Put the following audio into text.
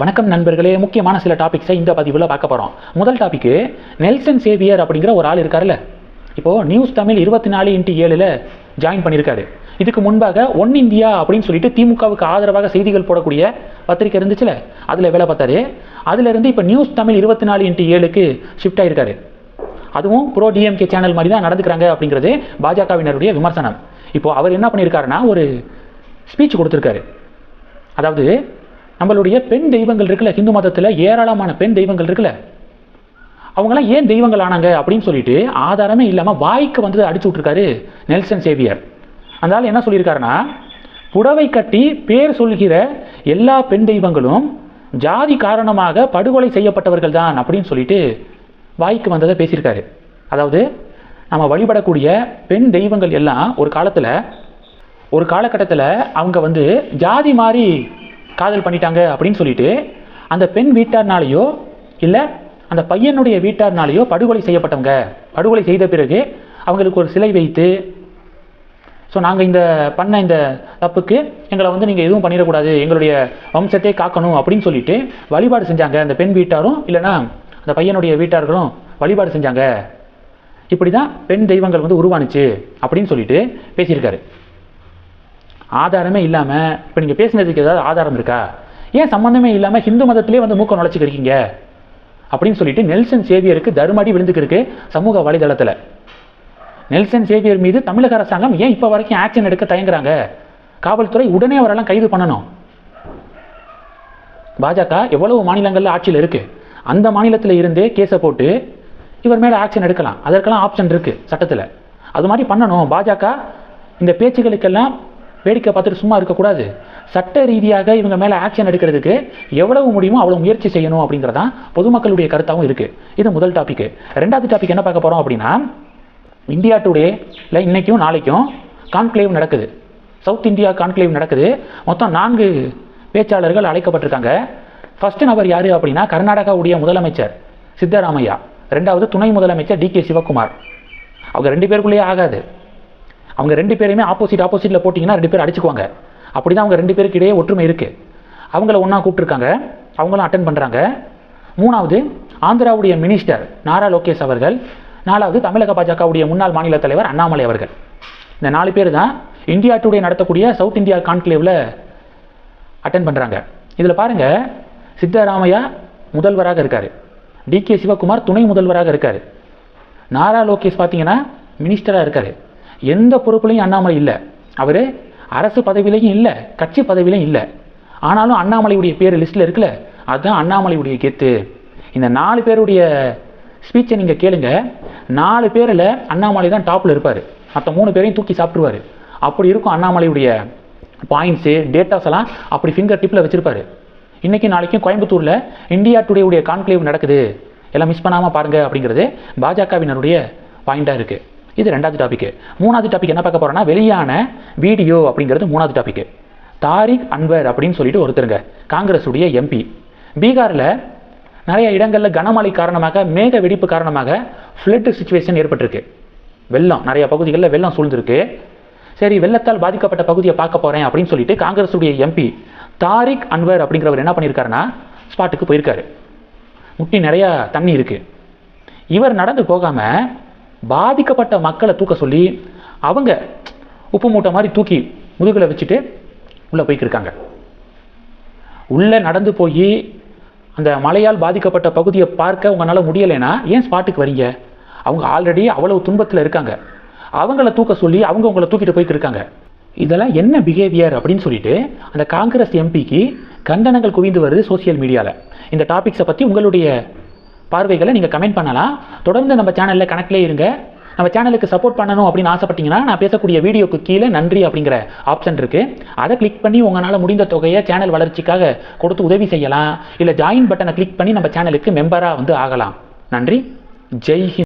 வணக்கம் நண்பர்களே. முக்கியமான சில டாபிக்ஸை இந்த பதிவில் பார்க்க போகிறோம் முதல் டாபிக்கு நெல்சன் சேவியர் அப்படிங்கிற ஒரு ஆள் இருக்கார்ல இப்போது நியூஸ் தமிழ் இருபத்தி நாலு இன்ட்டு ஏழில் ஜாயின் பண்ணியிருக்காரு இதுக்கு முன்பாக ஒன் இந்தியா அப்படின்னு சொல்லிட்டு திமுகவுக்கு ஆதரவாக செய்திகள் போடக்கூடிய பத்திரிக்கை இருந்துச்சுல. அதில் வேலை பார்த்தாரு. அதுலேருந்து இப்போ நியூஸ் தமிழ் இருபத்தி நாலு இன்ட்டு ஏழுக்கு ஷிஃப்ட் ஆகிருக்காரு அதுவும் ப்ரோ டிஎம்கே சேனல் மாதிரி தான் நடந்துக்கிறாங்க அப்படிங்கிறது பாஜகவினருடைய விமர்சனம். இப்போது அவர் என்ன பண்ணியிருக்காருன்னா ஒரு ஸ்பீச் கொடுத்துருக்காரு. அதாவது நம்மளுடைய பெண் தெய்வங்கள் இருக்குல்ல ஹிந்து மதத்தில் ஏராளமான பெண் தெய்வங்கள் இருக்குல்ல. அவங்களாம் ஏன் தெய்வங்கள் ஆனாங்க அப்படின்னு சொல்லிட்டு ஆதாரமே இல்லாமல் வாய்க்கு வந்து அடிச்சு விட்ருக்காரு நெல்சன் சேவியர். அதனால் என்ன சொல்லியிருக்காருன்னா புடவை கட்டி பேர் சொல்கிற எல்லா பெண் தெய்வங்களும் ஜாதி காரணமாக படுகொலை செய்யப்பட்டவர்கள் தான் அப்படின்னு சொல்லிட்டு வாய்க்கு வந்ததை பேசியிருக்காரு. அதாவது நம்ம வழிபடக்கூடிய பெண் தெய்வங்கள் எல்லாம் ஒரு காலத்தில் ஒரு காலகட்டத்தில் அவங்க வந்து ஜாதி மாதிரி காதல் பண்ணிட்டாங்க அப்படின்னு சொல்லிட்டு அந்த பெண் வீட்டார்னாலேயோ இல்லை அந்த பையனுடைய வீட்டார்னாலேயோ படுகொலை செய்யப்பட்டவங்க. படுகொலை செய்த பிறகு அவங்களுக்கு ஒரு சிலை வைத்து ஸோ நாங்கள் இந்த பண்ண இந்த தப்புக்கு எங்களை வந்து நீங்கள் எதுவும் பண்ணிடக்கூடாது. எங்களுடைய வம்சத்தை காக்கணும் அப்படின்னு சொல்லிட்டு வழிபாடு செஞ்சாங்க அந்த பெண் வீட்டாரும் இல்லைன்னா அந்த பையனுடைய வீட்டார்களும் வழிபாடு செஞ்சாங்க. இப்படி தான் பெண் தெய்வங்கள் வந்து உருவானுச்சு அப்படின்னு சொல்லிட்டு பேசியிருக்காரு. ஆதாரமே இல்லாமல் இப்போ நீங்கள் பேசுனதுக்கு ஏதாவது ஆதாரம் இருக்கா? ஏன் சம்மந்தமே இல்லாமல் ஹிந்து மதத்திலே வந்து மூக்க நுழைச்சிக்கிறீங்க அப்படின்னு சொல்லிட்டு நெல்சன் சேவியருக்கு தருமடி விழுந்துக்கிருக்கு சமூக வலைதளத்தில். நெல்சன் சேவியர் மீது தமிழக அரசாங்கம் ஏன் இப்போ வரைக்கும் ஆக்ஷன் எடுக்க தயங்குறாங்க? காவல்துறை உடனே அவரெல்லாம் கைது பண்ணணும். பாஜக எவ்வளவு மாநிலங்களில் ஆட்சியில் இருக்குது அந்த மாநிலத்தில் இருந்தே கேஸை போட்டு இவர் மேலே ஆக்ஷன் எடுக்கலாம். அதற்கெல்லாம் ஆப்ஷன் இருக்குது சட்டத்தில். அது மாதிரி பண்ணணும். பாஜக இந்த பேச்சுகளுக்கெல்லாம் வேடிக்கை பார்த்துட்டு சும்மா இருக்கக்கூடாது. சட்ட ரீதியாக இவங்க மேலே ஆக்ஷன் எடுக்கிறதுக்கு எவ்வளவு முடியுமோ அவ்வளோ முயற்சி செய்யணும் அப்படிங்கிறதான் பொதுமக்களுடைய கருத்தாகவும் இருக்குது இது முதல் டாபிக் ரெண்டாவது டாபிக் என்ன பார்க்க போகிறோம் அப்படின்னா இந்தியா டுடே இல்லை இன்றைக்கும் நாளைக்கும் கான்க்ளேவ் நடக்குது. சவுத் இந்தியா கான்க்ளேவ் நடக்குது. மொத்தம் நான்கு பேச்சாளர்கள் அழைக்கப்பட்டிருக்காங்க. ஃபர்ஸ்ட் நபர் யார் அப்படின்னா கர்நாடகாவுடைய முதலமைச்சர் சித்தராமையா. ரெண்டாவது துணை முதலமைச்சர் டி கே சிவகுமார். அவங்க ரெண்டு பேருக்குள்ளேயே ஆகாது. அவங்க ரெண்டு பேரையுமே ஆப்போசிட் ஆப்போசிட்டில் போட்டிங்கன்னா ரெண்டு பேர் அடிச்சுக்குவாங்க. அப்படி தான் அவங்க ரெண்டு பேருக்கு இடையே ஒற்றுமை இருக்குது அவங்கள ஒன்றா கூப்பிட்டுருக்காங்க. அவங்களும் அட்டன் பண்ணுறாங்க மூணாவது ஆந்திராவுடைய மினிஸ்டர் நாரா லோகேஷ் அவர்கள் நாலாவது தமிழக பாஜகவுடைய முன்னாள் மாநில தலைவர் அண்ணாமலை அவர்கள். இந்த நாலு பேர் தான் இந்தியா டுடே நடத்தக்கூடிய சவுத் இந்தியா கான்க்ளேவில் அட்டன் பண்ணுறாங்க இதில் பாருங்கள் சித்தராமையா முதல்வராக இருக்கார். டி கே சிவகுமார் துணை முதல்வராக இருக்கார். நாரா லோகேஷ் பார்த்தீங்கன்னா மினிஸ்டராக இருக்கார். எந்த பொறுப்புலையும் அண்ணாமலை இல்லை. அவர் அரசு பதவியிலையும் இல்லை கட்சி பதவியிலையும் இல்லை. ஆனாலும் அண்ணாமலையுடைய பேர் லிஸ்ட்டில் இருக்குல்ல அதுதான் அண்ணாமலையுடைய கெத்து. இந்த நாலு பேருடைய ஸ்பீச்சை நீங்கள் கேளுங்க. நாலு பேரில் அண்ணாமலை தான் டாப்பில் இருப்பார். மற்ற மூணு பேரையும் தூக்கி சாப்பிட்ருவார் அப்படி இருக்கும் அண்ணாமலையுடைய பாயிண்ட்ஸு டேட்டாஸ் எல்லாம் அப்படி ஃபிங்கர் டிப்பில் வச்சுருப்பாரு. இன்றைக்கி நாளைக்கும் கோயம்புத்தூரில் இந்தியா டுடேவுடைய கான்க்ளேவ் நடக்குது. எல்லாம் மிஸ் பண்ணாமல் பாருங்கள் அப்படிங்கிறது பாஜகவினருடைய பாயிண்ட்டாக இருக்குது இது ரெண்டாவது டாபிக் மூணாவது டாபிக் என்ன பார்க்க போகிறோன்னா வெளியான வீடியோ அப்படிங்கிறது மூணாவது டாபிக் தாரிக் அன்வர் அப்படின்னு சொல்லிட்டு ஒருத்தருங்க காங்கிரஸுடைய எம்பி பீகாரில் நிறைய இடங்களில் கனமழை காரணமாக மேக வெடிப்பு காரணமாக ஃப்ளட் சுச்சுவேஷன் ஏற்பட்டிருக்கு. வெள்ளம் நிறைய பகுதிகளில் வெள்ளம் சூழ்ந்திருக்கு. சரி வெள்ளத்தால் பாதிக்கப்பட்ட பகுதியை பார்க்க போகிறேன் அப்படின்னு சொல்லிட்டு காங்கிரஸுடைய எம்பி தாரிக் அன்வர் அப்படிங்கிறவர் என்ன பண்ணியிருக்காருன்னா ஸ்பாட்டுக்கு போயிருக்காரு. முட்டி நிறையா தண்ணி இருக்குது இவர் நடந்து போகாமல் பாதிக்கப்பட்ட மக்களை தூக்க சொல்லி அவங்க உப்பு மூட்டை மாதிரி தூக்கி முதுகில் வச்சுட்டு உள்ளே போய்க்கிருக்காங்க உள்ளே நடந்து போய் அந்த மழையால் பாதிக்கப்பட்ட பகுதியை பார்க்க உங்களால் முடியலைன்னா ஏன் ஸ்பாட்டுக்கு வரீங்க? அவங்க ஆல்ரெடி அவ்வளவு துன்பத்தில் இருக்காங்க. அவங்கள தூக்க சொல்லி அவங்க உங்களை தூக்கிட்டு போய்க்கு இருக்காங்க. இதெல்லாம் என்ன பிஹேவியர் அப்படின்னு சொல்லிட்டு அந்த காங்கிரஸ் எம்பிக்கு கண்டனங்கள் குவிந்து வருது சோசியல் மீடியாவில் இந்த டாபிக்ஸை பற்றி உங்களுடைய பார்வைகளை நீங்கள் கமெண்ட் பண்ணலாம். தொடர்ந்து நம்ம சேனலில் கணக்கிலே இருங்க. நம்ம சேனலுக்கு சப்போர்ட் பண்ணணும் அப்படின்னு ஆசைப்பட்டீங்கன்னா நான் பேசக்கூடிய வீடியோக்கு கீழே நன்றி அப்படிங்கிற ஆப்ஷன் இருக்குது அதை கிளிக் பண்ணி உங்களால் முடிந்த தொகையை சேனல் வளர்ச்சிக்காக கொடுத்து உதவி செய்யலாம். இல்லை ஜாயின் பட்டனை கிளிக் பண்ணி நம்ம சேனலுக்கு மெம்பராக வந்து ஆகலாம். நன்றி. ஜெய் ஹிந்த்.